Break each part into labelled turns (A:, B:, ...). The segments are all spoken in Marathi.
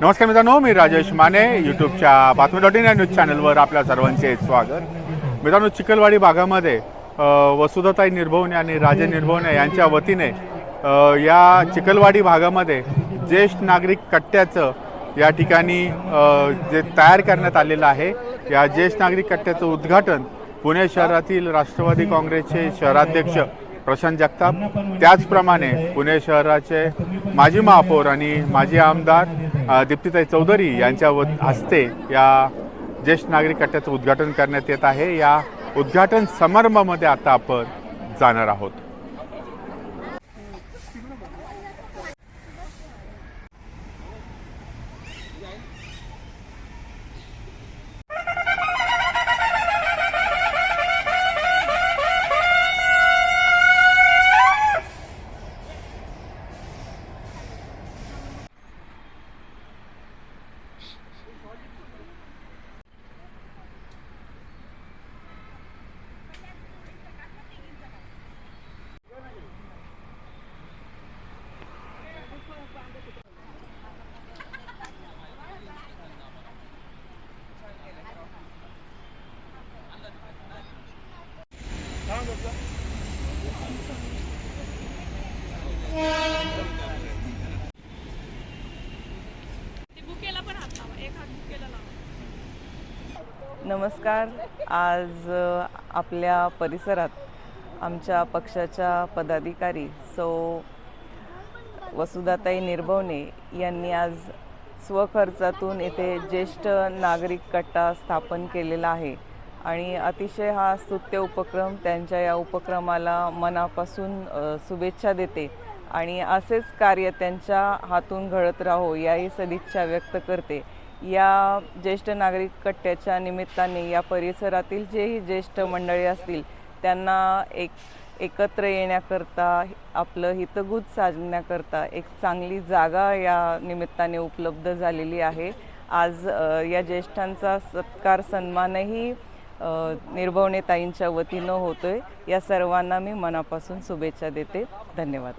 A: नमस्कार मित्रांनो मी राजेश माने यूट्यूबच्या बातमी डॉट इन या न्यूज चॅनलवर आपल्या सर्वांचे स्वागत. मित्रांनो चिखलवाडी भागामध्ये वसुधाताई निर्भवणे आणि राजे निर्भवणे यांच्या वतीने या चिखलवाडी भागामध्ये ज्येष्ठ नागरिक कट्ट्याचं या ठिकाणी जे तयार करण्यात आलेलं आहे या ज्येष्ठ नागरिक कट्ट्याचं उद्घाटन पुणे शहरातील राष्ट्रवादी काँग्रेसचे शहराध्यक्ष प्रशांत जगताप. त्याचप्रमाणे पुणे शहराचे माजी महापौर आणि माजी आमदार दीप्तीताई चौधरी यांच्या व- हस्ते या ज्येष्ठ नागरिक कट्ट्याचं उद्घाटन करण्यात येत आहे. या उद्घाटन समारंभामध्ये आता आपण जाणार आहोत
B: ते बुकेला पण हात लावा एक हात बुकेला लावा
C: नमस्कार. आज आपल्या परिसरात आमच्या पक्षाच्या पदाधिकारी सौ वसुधाताई निर्भवणे यांनी आज स्वखर्चातून येथे ज्येष्ठ नागरिक कट्टा स्थापन केलेला आहे. आणि अतिशय हा स्तुत्य उपक्रम त्यांच्या या उपक्रमाला मनापासून शुभेच्छा देते. आणि असेच कार्य त्यांच्या हातून घडत राहो याही सदिच्छा व्यक्त करते. या ज्येष्ठ नागरिक कट्ट्याच्या निमित्ताने या परिसरातील जेही ज्येष्ठ मंडळी असतील त्यांना एक एकत्र येण्याकरता आपलं हितगुज साधण्याकरता एक चांगली जागा या निमित्ताने उपलब्ध झालेली आहे. आज या ज्येष्ठांचा सत्कार सन्मानही निर्भवणे ताईंच्या वतीनं होतोय. या सर्वांना मी मनापासून शुभेच्छा देते. धन्यवाद.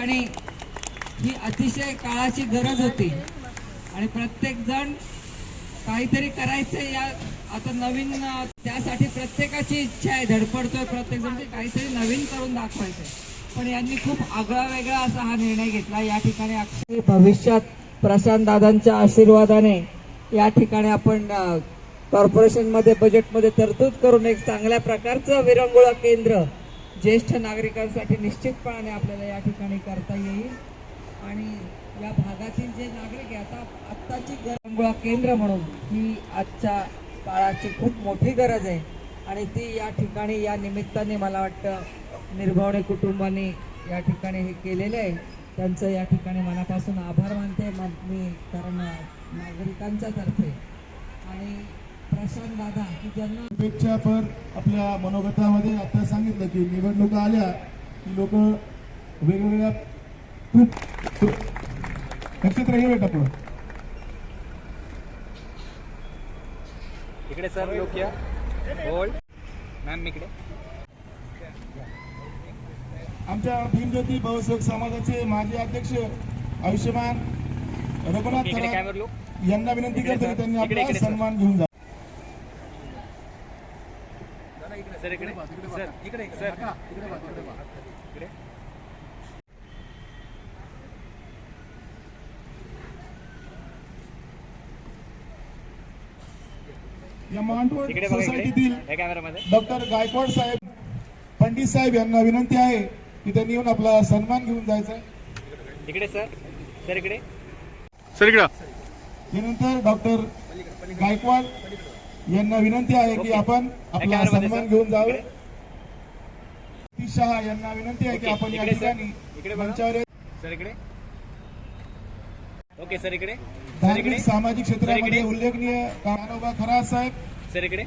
D: ठिकाणी ही अतिशय काळाची गरज होती. आणि प्रत्येक जण काहीतरी करायचं या आता नवीन त्यासाठी प्रत्येकाची इच्छा आहे धडपडतोय प्रत्येक जण काहीतरी नवीन करून दाखवायचं पण यांनी खूप आगळा वेगळा असा हा निर्णय घेतला. या ठिकाणी अक्षय भविष्यात प्रशांत दादांच्या आशीर्वादाने या ठिकाणी आपण कॉर्पोरेशनमध्ये बजेटमध्ये तरतूद करून एक चांगल्या प्रकारचं विरंगुळा केंद्र ज्येष्ठ नागरिकांसाठी निश्चितपणाने आपल्याला या ठिकाणी करता येईल. आणि या भागातील जे नागरिक आहे आता आत्ताची गरंगुळा केंद्र म्हणून ही आजच्या काळाची खूप मोठी गरज आहे. आणि ती या ठिकाणी या निमित्ताने मला वाटतं निर्भवणे कुटुंबाने या ठिकाणी हे केलेलं आहे. त्यांचं या ठिकाणी मनापासून आभार मानते. मग मी कारण नागरिकांच्यातर्फे आणि प्रशांत दादा की ज्यांना
E: शुभेच्छा पर आपल्या मनोगतामध्ये आता सांगितलं की निवडणुका आल्या की लोक वेगवेगळ्या खूप नक्षत्र हे बेटा पुढं
F: इकडे सर लोक या. होल्ड मॅम इकडे.
E: आमच्या भीमज्योती बहुसेवक समाजाचे माजी अध्यक्ष आयुष्यमान रघुनाथ यांना विनंती करतो की त्यांनी आपला. सन्मान घेऊन जा.
F: सर इकडे. सर इकडे सर. इकडे
E: या मांडवड सोसायटीतील डॉक्टर गायकवाड साहेब पंडित साहेब यांना विनंती आहे की त्यांनी येऊन आपला सन्मान घेऊन जायचा आहे.
F: इकडे सर. सर इकडे.
A: सर इकडं.
E: त्यानंतर डॉक्टर गायकवाड यांना विनंती आहे की आपण आपला सन्मान. घेऊन जावे शहा यांना विनंती आहे की आपण या. ठिकाणी
F: सर इकडे. ओके सर इकडे.
E: धार्मिक सामाजिक क्षेत्रामध्ये. उल्लेखनीय कानोबा खरात साहेब.
F: सर इकडे.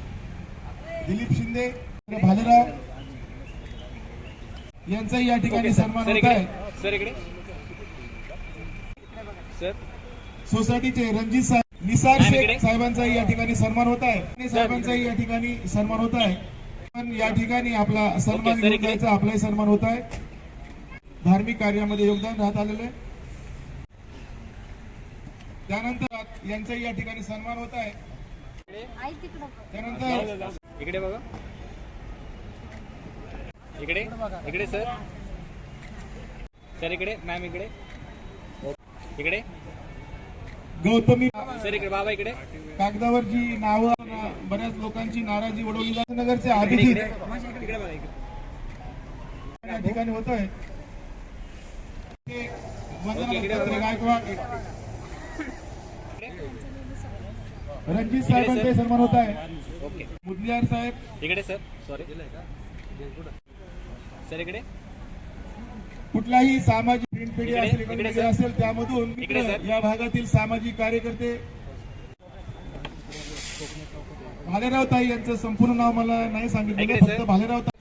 E: दिलीप शिंदे भालेराव यांचाही या ठिकाणी सन्मान
F: सर
E: होत आहे.
F: सर इकडे. सर.
E: सोसायटीचे रणजित साहेब निसार शेख. साहेबांचाही या ठिकाणी सन्मान होत आहे. साहेबांचाही या ठिकाणी सन्मान होत आहे. पण या ठिकाणी आपला सन्मान. जायचा आपलाही सन्मान होत आहे. धार्मिक कार्यामध्ये योगदान राहत आलेलं आहे. त्यानंतर यांचाही या ठिकाणी सन्मान होत आहे. त्यानंतर
F: इकडे बघा. इकडे? इकडे सर. सर इकडे. मॅम इकडे. इकडे?
E: गौतमी
F: बाबा इकडे.
E: कागदावर जी नावं बऱ्याच लोकांची नाराजी उडवली जाते. नगरचे अभिजित या ठिकाणी होत आहे. गायकवाड. रणजित साहेबांचे सन्मान होत आहे. मुदलियार साहेब.
F: इकडे सर. सॉरी सर इकडे.
E: कुठलाही सामाजिक प्रिंट पिढी
F: इकडे,
E: असेल
F: इकडे सर.
E: असेल त्यामधून. या भागातील सामाजिक कार्यकर्ते भालेराव ताई यांचं संपूर्ण नाव मला नाही सांगितलं. फक्त. भालेराव ताई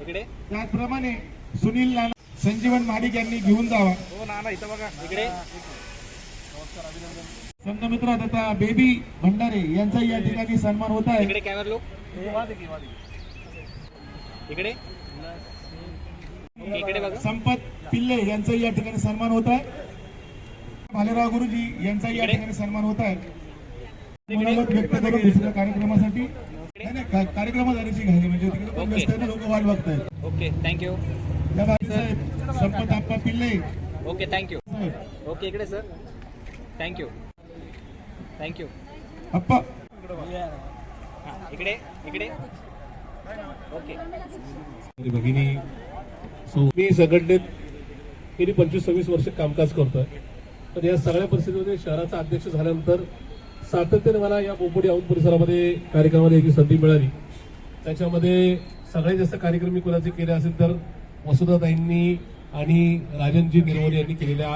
F: इकडे.
E: त्याचप्रमाणे सुनील नाना संजीवन महाडिक यांनी घेऊन जावा.
F: हो ना ना इथं बघा. इकडे.
E: संघमित्र तथा बेबी भंडारे यांचाही या ठिकाणी सन्मान होत आहे.
F: इकडे. बघा.
E: संपत पिल्ले यांचाही या ठिकाणी सन्मान होत आहे. भालेराव गुरुजी यांचाही या. ठिकाणी सन्मान होत आहे. व्यक्त करून दुसऱ्या कार्यक्रमासाठी. नाही, नाही, का- कार्यक्रम जाण्याची घाई म्हणजे तिकडे पण. व्यस्त लोक वाट बघतायत.
F: Okay thank you
E: Sampat Appa Pille.
F: Okay thank you okay इकडे sir thank you thank you
E: Appa.
F: इकडे इकडे. ओके.
G: भगिनी सो मी संघटनेत गेली पंचवीस सव्वीस वर्ष कामकाज करतोय. पण या सगळ्या परिस्थितीमध्ये शहराचा अध्यक्ष झाल्यानंतर सातत्याने मला या बोपोडी औंध परिसरामध्ये कार्यक्रमाला याची संधी मिळाली. त्याच्यामध्ये सगळ्यात जास्त कार्यक्रम मी कोणाचे केले असेल तर वसुधाताईंनी आणि राजनजी निरवणे यांनी केलेल्या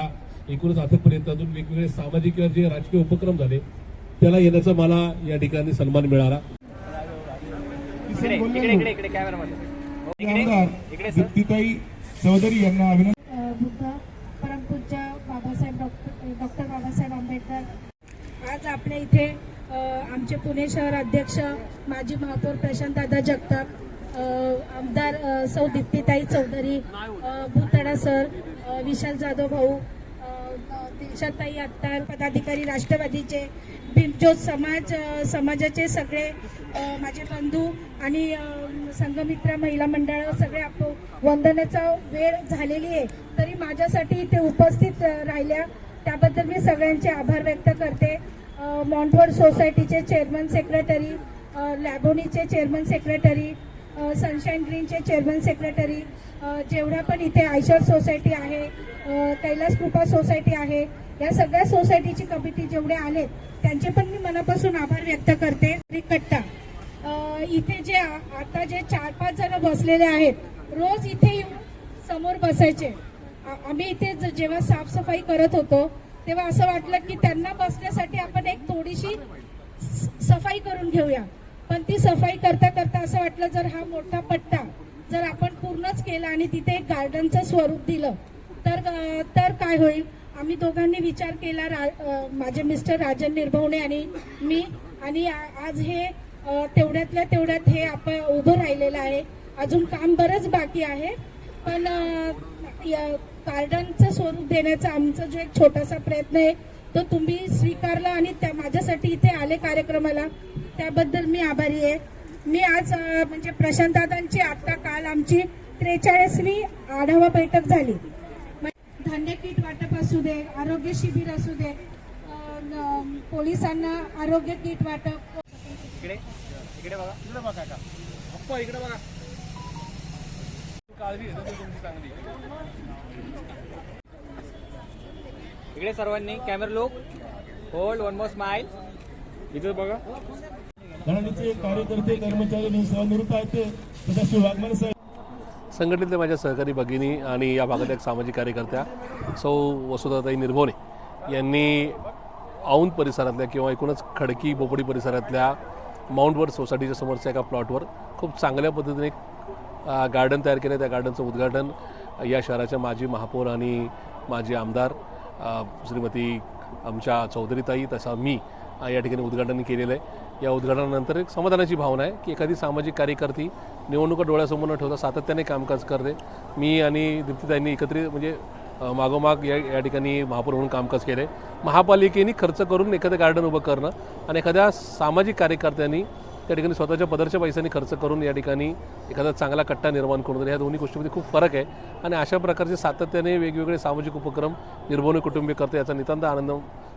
G: एकूणच अथक अजून वेगवेगळे सामाजिक किंवा जे राजकीय उपक्रम झाले त्याला येण्याचा मला या ठिकाणी सन्मान मिळाला.
F: इकडे
E: बोलले
F: इकडे
E: ना.
F: इकडे इकडे कॅमेरामध्ये. हो, इकडे
E: दीप्तीताई चौधरी यांना अभिनंदन.
H: बुद्ध परमपूज्य बाबासाहेब डॉक्टर डॉक्टर बाबासाहेब आंबेडकर.
I: आज आपल्या इथे आमचे पुणे शहर अध्यक्ष माजी महापौर प्रशांत दादा जगताप आमदार सौ दीप्तीताई चौधरी भूतडा सर विशाल जाधव भाऊ दिलशाताई अत्तार पदाधिकारी राष्ट्रवादीचे भीमजोत समाज समाजाचे सगळे माझे बंधू आणि संघमित्र महिला मंडळ सगळे आप वंदनाचा वेळ झालेली आहे. तरी माझ्यासाठी इथे उपस्थित राहिल्या. त्याबद्दल मी सगळ्यांचे आभार व्यक्त करते. मॉन्टवर्ड सोसायटीचे चेअरमन सेक्रेटरी लॅबोनीचे चेअरमन सेक्रेटरी सनशाईन ग्रीनचे चेअरमन सेक्रेटरी जेवढ्या पण इथे आयशर सोसायटी आहे कैलास कृपा सोसायटी आहे या सगळ्या सोसायटीची कमिटी जेवढे आले त्यांचे पण मी मनापासून आभार व्यक्त करते. कट्टा इथे जे आता जे चार पाच जण बसलेले आहेत रोज इथे येऊन समोर बसायचे. आम्ही इथे ज- जेव्हा साफसफाई करत होतो तेव्हा असं वाटलं की त्यांना बसण्यासाठी आपण एक थोडीशी स- सफाई करून घेऊया. पण ती सफाई करता करता असं वाटलं जर हा मोठा पट्टा जर आपण पूर्णच केला आणि तिथे एक गार्डनचं स्वरूप दिलं तर तर काय होईल? आम्ही दोघांनी विचार केला रा, माझे मिस्टर राजन निर्भवणे आणि मी आणि आज हे तेवढ्यातल्या तेवढ्यात हे आपण उभं राहिलेलं आहे. अजून काम बरंच बाकी आहे पण गार्डनचं स्वरूप देण्याचा आमचा जो एक छोटासा प्रयत्न आहे तो तुम्ही स्वीकारला आणि त्या माझ्यासाठी इथे आले कार्यक्रमाला. त्याबद्दल मी आभारी आहे. मी आज म्हणजे प्रशांतदादांची आता काल आमची त्रेचाळीसवी आढावा बैठक झाली. धान्य किट वाटप असू दे आरोग्य शिबिर असू दे पोलिसांना आरोग्य किट वाटप.
F: इकडे इकडे बघा इकडे बघा का अप्पा इकडे बघा. काळजी तुमची चांगली. इकडे सर्वांनी कॅमेरा लोक होल्ड वन मोर स्माइल इथे बघा.
E: धरणीचे कार्यकर्ते कर्मचारी आणि सेवानिवृत्त आहेत ते. सदाशिव वाघमारे साहेब.
G: संघटनेतल्या माझ्या सहकारी भगिनी आणि या भागातल्या एक सामाजिक कार्यकर्त्या सौ वसुधाताई निर्भवणे यांनी औंध परिसरातल्या किंवा एकूणच खडकी बोपडी परिसरातल्या माउंटवर सोसायटीच्या समोरच्या एका प्लॉटवर खूप चांगल्या पद्धतीने गार्डन तयार केलं त्या गार्डनचं उद्घाटन या शहराच्या माजी महापौर आणि माजी आमदार श्रीमती आमच्या चौधरीताई तसा मी या ठिकाणी उद्घाटन केलेलं आहे. या उद्घाटनानंतर एक समाधानाची भावना आहे की एखादी सामाजिक कार्यकर्ती निवडणुका डोळ्यासमोर न ठेवता सातत्याने कामकाज करते. मी आणि दीप्तीताईंनी एकत्रित म्हणजे मागोमाग या या ठिकाणी महापौर म्हणून कामकाज केलं आहे महापालिकेने खर्च करून एखादं गार्डन उभं करणं आणि एखाद्या सामाजिक कार्यकर्त्यांनी त्या ठिकाणी स्वतःच्या पदरच्या पैशांनी खर्च करून या ठिकाणी एखादा चांगला कट्टा निर्माण करून देणं, ह्या दोन्ही गोष्टीमध्ये खूप फरक आहे आणि अशा प्रकारचे सातत्याने वेगवेगळे सामाजिक उपक्रम निर्भवनी कुटुंबीय करते याचा नितांत आनंद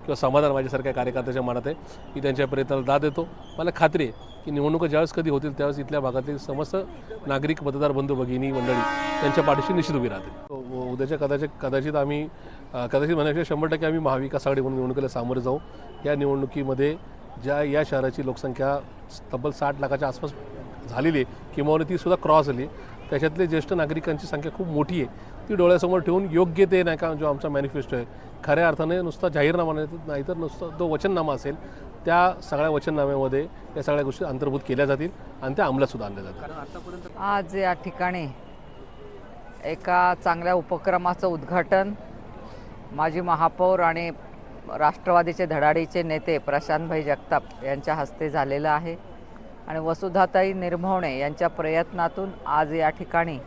G: किंवा समाधान माझ्यासारख्या कार्यकर्त्याच्या मनात आहे की त्यांच्या प्रयत्नाला दाद देतो. मला खात्री आहे की निवडणुका ज्यावेळेस कधी होतील त्यावेळेस इथल्या भागातील समस्त नागरिक मतदार बंधू भगिनी मंडळी त्यांच्या पाठीशी निश्चित उभी राहतील. हो, हो, उद्याच्या कदाचित कदाचित आम्ही कदाचित म्हणण्यापेक्षा शंभर टक्के आम्ही महाविकास आघाडी म्हणून निवडणुकीला सामोरे जाऊ. या निवडणुकीमध्ये ज्या या शहराची लोकसंख्या तब्बल साठ लाखाच्या आसपास झालेली आहे. किंवा ती सुद्धा क्रॉस झाली त्याच्यातले ज्येष्ठ नागरिकांची संख्या खूप मोठी आहे. ती डोळ्यासमोर ठेवून योग्य ते नाही का जो आमचा मॅनिफेस्टो आहे खऱ्या अर्थाने नुसता जाहीरनामा नाही तर- नुसता जो वचननामा असेल त्या सगळ्या वचननाम्यामध्ये या सगळ्या गोष्टी अंतर्भूत केल्या जातील आणि त्या अंमलात सुद्धा आणल्या जातील.
D: आज या ठिकाणी एका चांगल्या उपक्रमाचं उद्घाटन माजी महापौर आणि राष्ट्रवादीचे धडाडीचे नेते प्रशांतभाई जगताप यांच्या हस्ते झालेलं आहे. आणि वसुधाताई निर्भवणे यांच्या प्रयत्नातून आज या ठिकाणी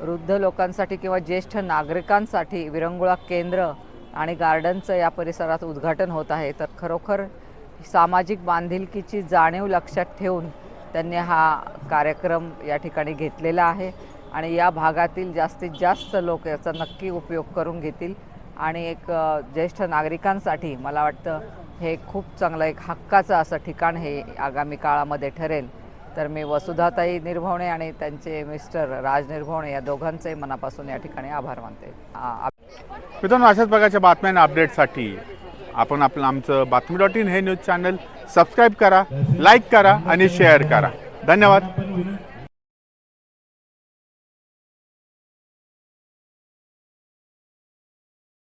D: वृद्ध लोकांसाठी किंवा ज्येष्ठ नागरिकांसाठी विरंगुळा केंद्र आणि गार्डनचं या परिसरात उद्घाटन होत आहे. तर खरोखर सामाजिक बांधिलकीची जाणीव लक्षात ठेवून त्यांनी हा कार्यक्रम या ठिकाणी घेतलेला आहे आणि या भागातील जास्तीत जास्त लोक याचा नक्की उपयोग करून घेतील. आणि एक ज्येष्ठ नागरिकांसाठी मला वाटतं हे खूप चांगलं एक हक्काचं असं ठिकाण हे आगामी काळामध्ये ठरेल. तर मी वसुधाताई निर्भवणे आणि त्यांचे मिस्टर राज निर्भवणे या दोघांचे मनापासून या ठिकाणी आभार मानते.
A: मित्रांनो अशाच प्रकारच्या बातम्या अपडेटसाठी आपण आपलं आमचं बातमी डॉट इन हे न्यूज चॅनल सबस्क्राईब करा लाईक करा आणि शेअर करा. धन्यवाद.